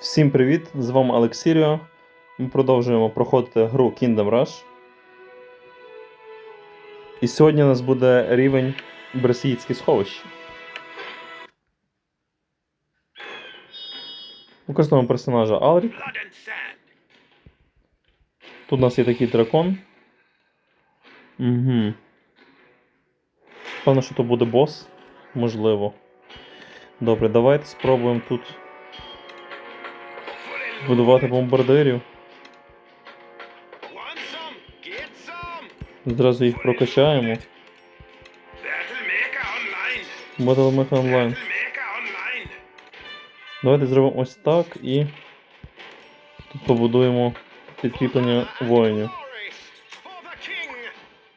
Всім привіт! З вами Алексіріо. Ми продовжуємо проходити гру Kingdom Rush. І сьогодні у нас буде рівень Бресійське сховище. Використовуємо персонажа Алрік. Тут у нас є такий дракон. Угу. Певно, що то буде бос. Можливо. Добре, давайте спробуємо тут будувати бомбардирів. Зразу їх прокачаємо. Maker Online. Давайте зробимо ось так і тут побудуємо підкріплення воїнів.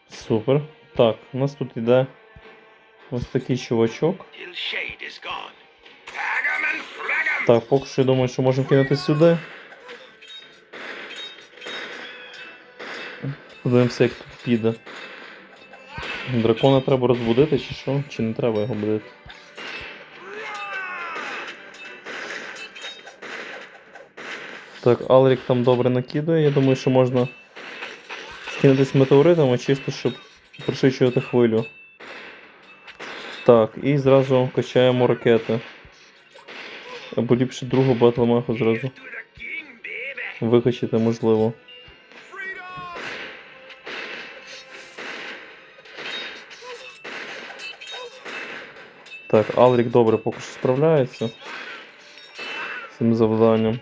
Супер. Так, у нас тут іде ось такий чувачок. Так, поки що я думаю, що можемо кинути сюди. Подивимося, як тут піде. Дракона треба розбудити чи що? Чи не треба його будити? Так, Алрік там добре накидує. Я думаю, що можна скинутись метеоритами, чисто щоб пришвидшувати хвилю. Так, і зразу качаємо ракети. Або ліпше другу батлмеху зразу викачати можливо. Так, Алрік добре поки що справляється з цим завданням.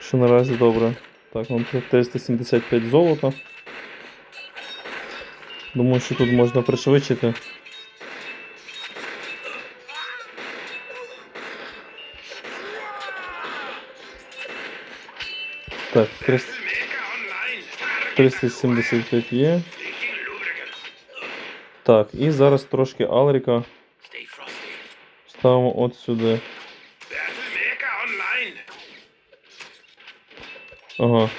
Що наразі добре. Так, нам 375 золота. Думаю, що тут можна пришвидшити. 375 є. Так, і зараз трошки Алріка ставимо от сюди. Ага.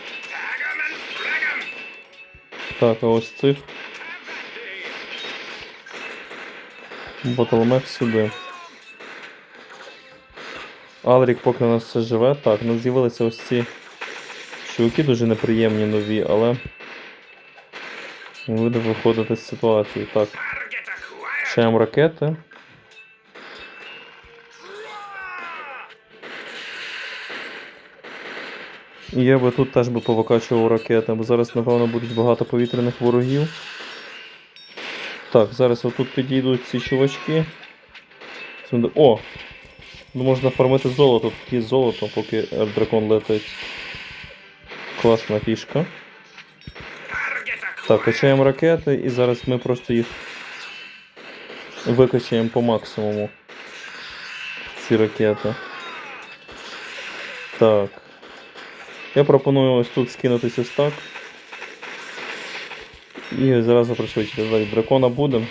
Так, а ось цих ботлмек сюди. Алрік поки у нас все живе. Так, у нас з'явилися ось ці чуваки дуже неприємні нові, але буде виходити з ситуації. Так, acquired. качаємо ракети. Я би тут теж би повикачував ракети, бо зараз, напевно, будуть багато повітряних ворогів. Так, зараз отут підійдуть ці чувачки. О! Можна фармити золото, є золото, поки дракон летить. Класна фішка. Так, качаємо ракети і зараз ми просто їх викачаємо по максимуму. Ці ракети. Так. Я пропоную ось тут скинутись ось так. І зразу пришвидшити. Далі дракона будемо.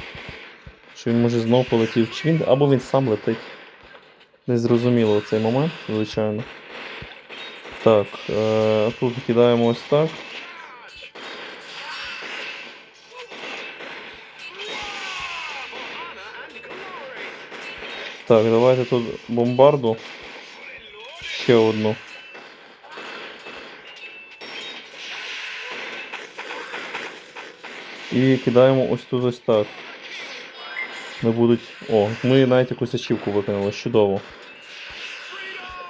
Що він може знов полетів. Чи він або він сам летить. Незрозуміло цей момент, звичайно. Так, е, тут кидаємо ось так. Так, давайте тут бомбарду. Ще одну. І кидаємо ось тут ось так. Не будуть. О, ми навіть якусь ачівку виконали, чудово.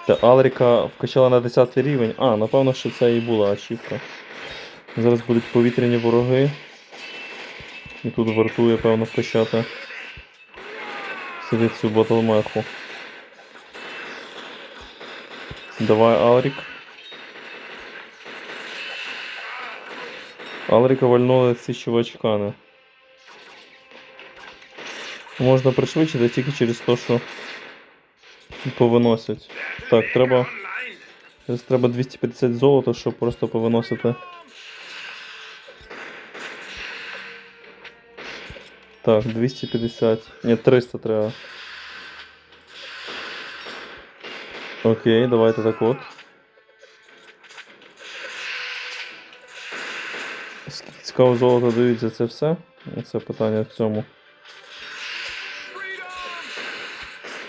Та Алріка вкачала на 10 рівень. А, напевно, що це і була ачівка. Зараз будуть повітряні вороги. І тут вартує, певно, вкачати. Сюди цю батлмеху. Давай, Алрік. Алріка вальнули ці чувачкани. Можна пришвидшити тільки через те, що повиносять. Так, треба. Зараз треба 250 золота, щоб просто повиносити. Так, 250. Ні, 300 треба. Окей, давайте так от. Скільки золота дають за це все? Оце питання в цьому.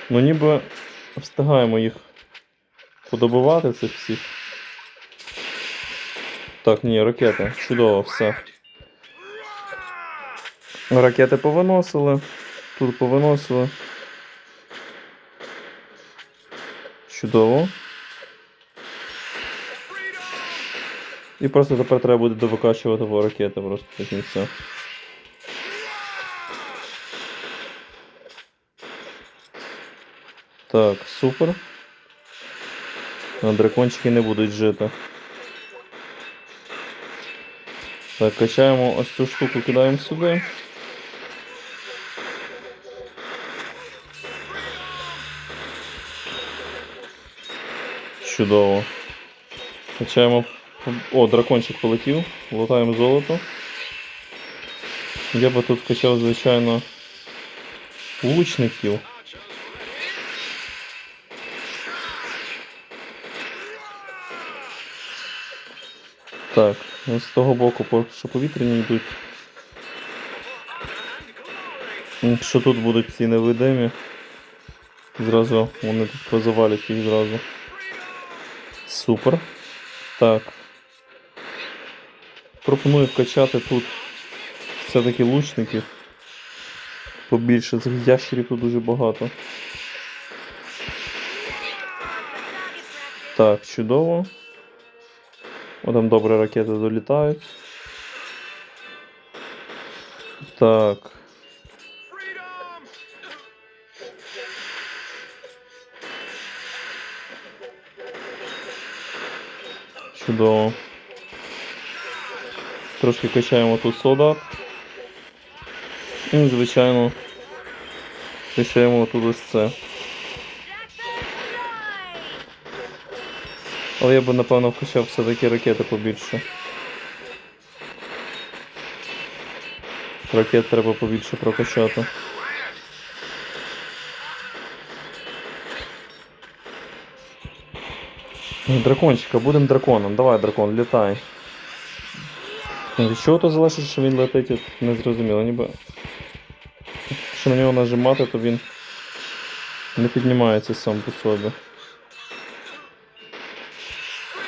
Ну ніби встигаємо їх подобувати цих всіх. Так, ні, ракети. Чудово, все. Ракети повиносили. Тут повиносили. Чудово. І просто тепер треба буде довикачувати ракети просто до кінця. Так, супер. Дракончики не будуть жити. Так, качаємо ось цю штуку, кидаємо сюди. Чудово. Качаємо. О, дракончик полетів. Лутаємо золото. Я би тут качав, звичайно, лучників. Так, ну, з того боку, поки що повітряні йдуть. Якщо тут будуть ці невидимі, зразу вони тут позавалять їх зразу. Супер. Так. Пропоную вкачати тут все-таки лучників. Побільше цих ящерів тут дуже багато. Так, чудово. Там добре ракети долітають. Так. Чудово. Трошки качаємо тут солдат. І, звичайно, качаємо тут ось це. Але я би напевно вкачав все-таки ракети побільше. Ракет треба побільше прокачати. Дракончика, будемо драконом. Давай, дракон, літай. Від чого то залежить, що він летить, не зрозуміло, ніби. Якщо на нього нажимати, то він не піднімається сам по собі.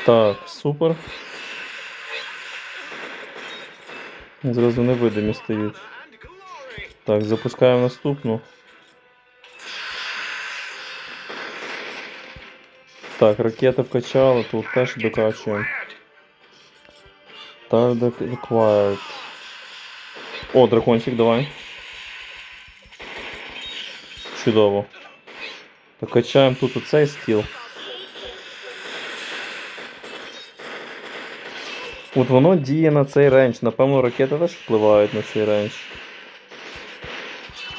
Так, супер. Зразу невидимі стають. Так, запускаємо наступну. Так, ракети вкачали, тут теж докачуємо. Target required. О, дракончик, давай. Чудово. Так, качаємо тут оцей скіл. От воно діє на цей рейндж. Напевно, ракети теж впливають на цей рейндж.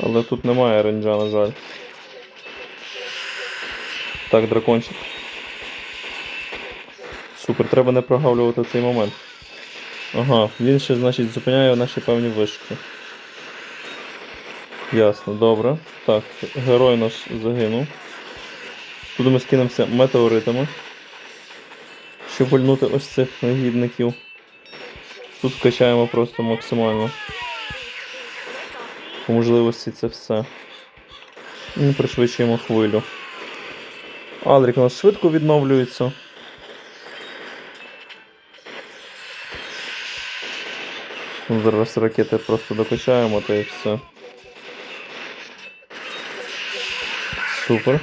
Але тут немає рейнджа, на жаль. Так, дракончик. Супер, треба не прогавлювати цей момент. Ага, він ще, значить, зупиняє наші певні вишки. Ясно, добре. Так, герой наш загинув. Тут ми скинемося метеоритами. Щоб вольнути ось цих негідників. Тут вкачаємо просто максимально. По можливості це все. І пришвидшуємо хвилю. Алрік у нас швидко відновлюється. Зараз ракети просто докачаємо та і все. Супер.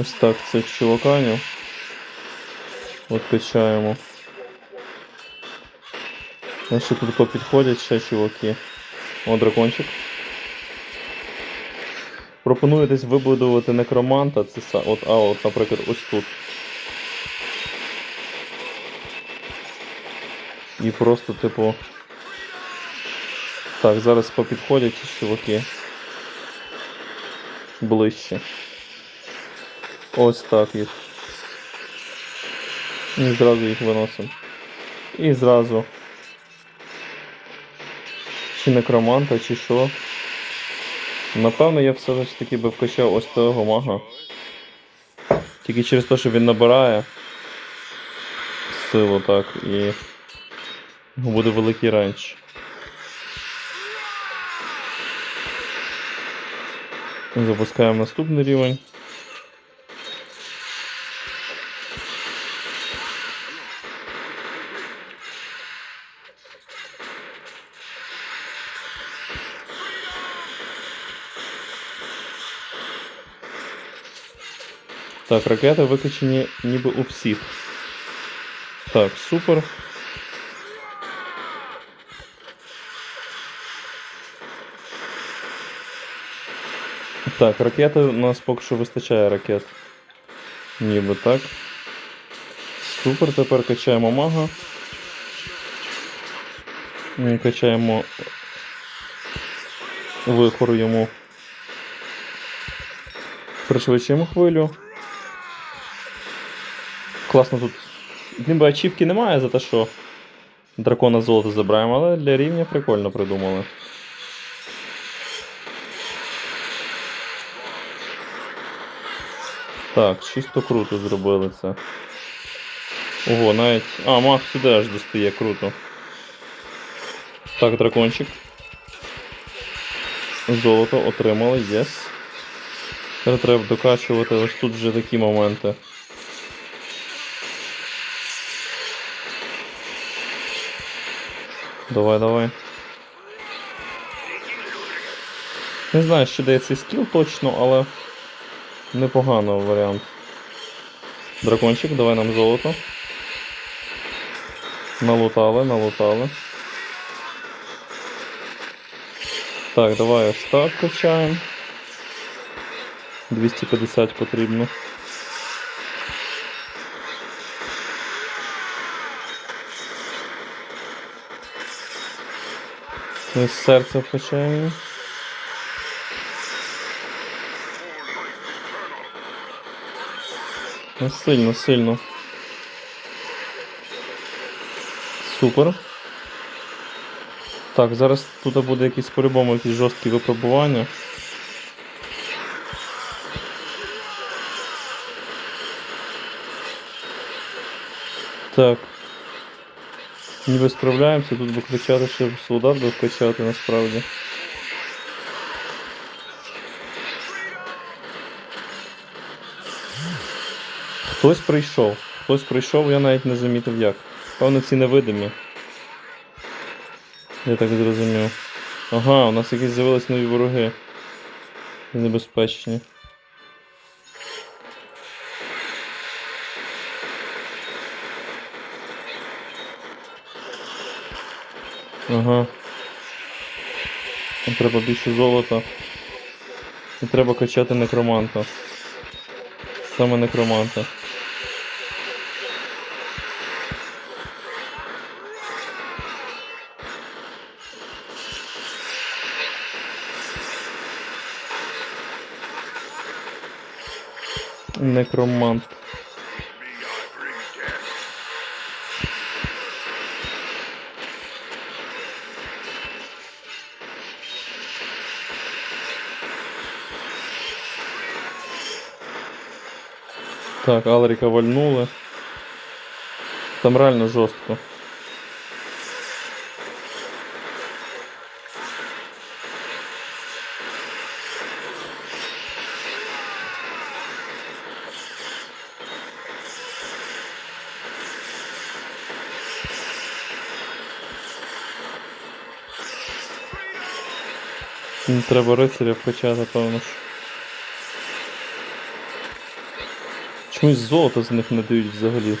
Ось так цих чуваканів. От качаємо. А ще тут попідходять ще чуваки. О, дракончик. Пропоную десь вибудувати некроманта, це от, а от, наприклад, ось тут. І просто, типу. Так, зараз попідходять чуваки. Ближче. Ось так їх. І зразу їх виносимо. І зразу. Чи некроманта, чи що. Напевно, я все ж таки би вкачав ось того мага. Тільки через те, що він набирає силу, так, і Буде великий рейндж. Запускаємо наступний рівень. Так, ракети викачені ніби у всіх. Так, супер. Так, ракети у нас поки що вистачає ракет. Ніби так. Супер, тепер качаємо мага. Качаємо вихор йому. Пришвидшуємо хвилю. Класно тут. Ніби ачівки немає за те, що дракона золото забираємо, але для рівня прикольно придумали. Так, чисто круто зробили це. Ого, навіть. А, мах сюди аж достає, круто. Так, дракончик. Золото отримали, єс. Тепер треба докачувати ось тут вже такі моменти. Давай, давай. Не знаю, що дає цей скіл точно, але непогано варіант. Дракончик, давай нам золото. Налутали, налутали. Так, давай ось качаємо. 250 потрібно. Ось серце вкачаємо. Ну, сильно, сильно. Супер. Так, зараз тут буде якісь по-любому якісь жорсткі випробування. Так. Ніби справляємося, тут би кричати, щоб солдат би вкачати насправді. Хтось прийшов. Хтось прийшов, я навіть не замітив як. Певно, ці невидимі. Я так зрозумів. Ага, у нас якісь з'явились нові вороги. Небезпечні. Ага. Нам треба більше золота. І треба качати некроманта. Саме некроманта. Некромант. Так, Алрика вальнули. Там реально жорстко. М, Треба рицаря вкачати, певно. ж. Чомусь золото з них не дають взагалі.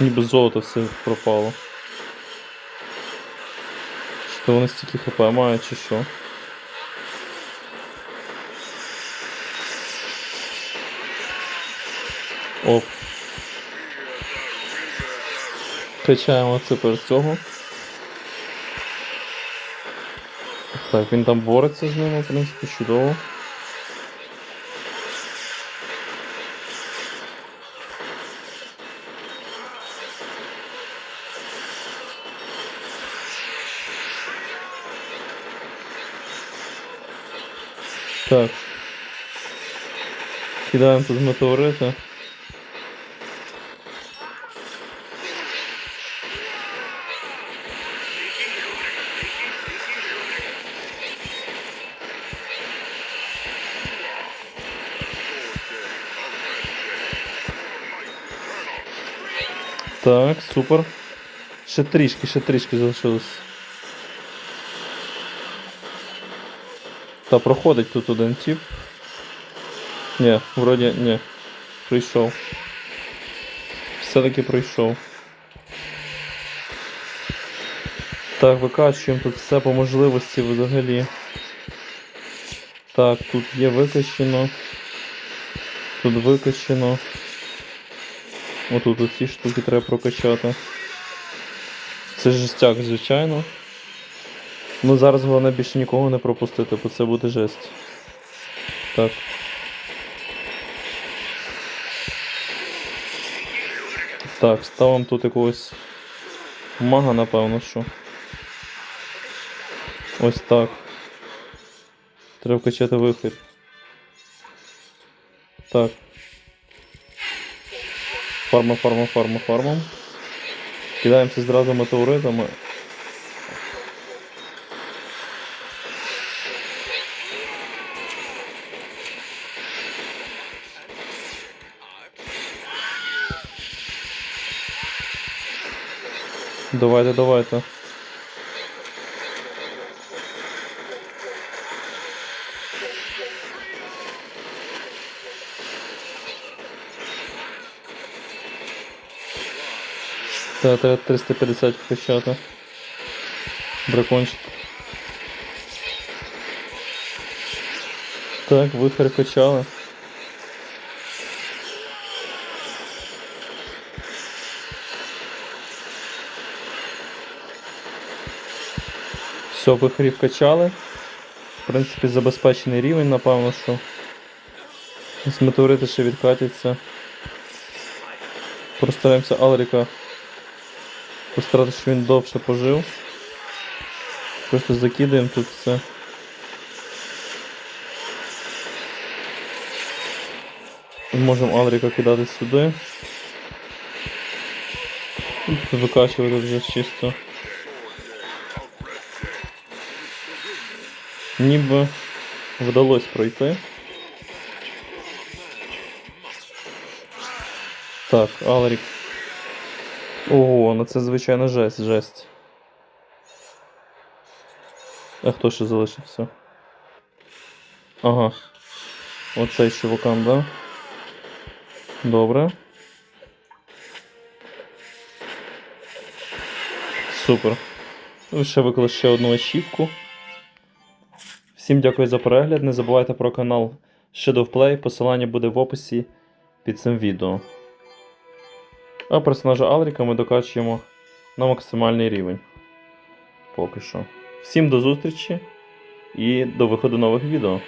Ніби золото все пропало. Що вони стільки хп мають чи що? Оп. Качаємо тепер цього. Так, він там бореться з ними, в принципі, чудово. Так. Кидаємо тут метеорити. Так, супер. Ще трішки, ще трішки залишилось. Та проходить тут один тип. Ні, вроді ні. Прийшов. Все-таки прийшов. Так, викачуємо тут все по можливості взагалі. Так, тут є викачено. Тут викачено. Отут оці штуки треба прокачати. Це жестяк, звичайно. Ну зараз головне більше нікого не пропустити, бо це буде жесть. Так. Так, ставимо тут якогось мага, напевно, що. Ось так. Треба качати вихід. Так. Фарма, фарма, фарма, фармом. Кидаємося зразу метеоритами. Давайте, давайте. Та, треба 350 вкачати. Дракончик. Так, вихер качали. Все, вихрів качали. В принципі, забезпечений рівень, напевно, що. З метеорити ще відкатяться. Постараємося Алріка постаратися, щоб він довше пожив. Просто закидаємо тут все. Можемо Алріка кидати сюди. Викачувати вже чисто. Ніби вдалося пройти. Так, Алрік. Ого, ну це звичайно жесть, жесть. А хто ще залишився? Ага. Оцей чувакан, да? Добре. Супер. Ви ще виклали ще одну ачівку. Всім дякую за перегляд. Не забувайте про канал Shadow Play. Посилання буде в описі під цим відео. А персонажа Алріка ми докачуємо на максимальний рівень. Поки що. Всім до зустрічі і до виходу нових відео.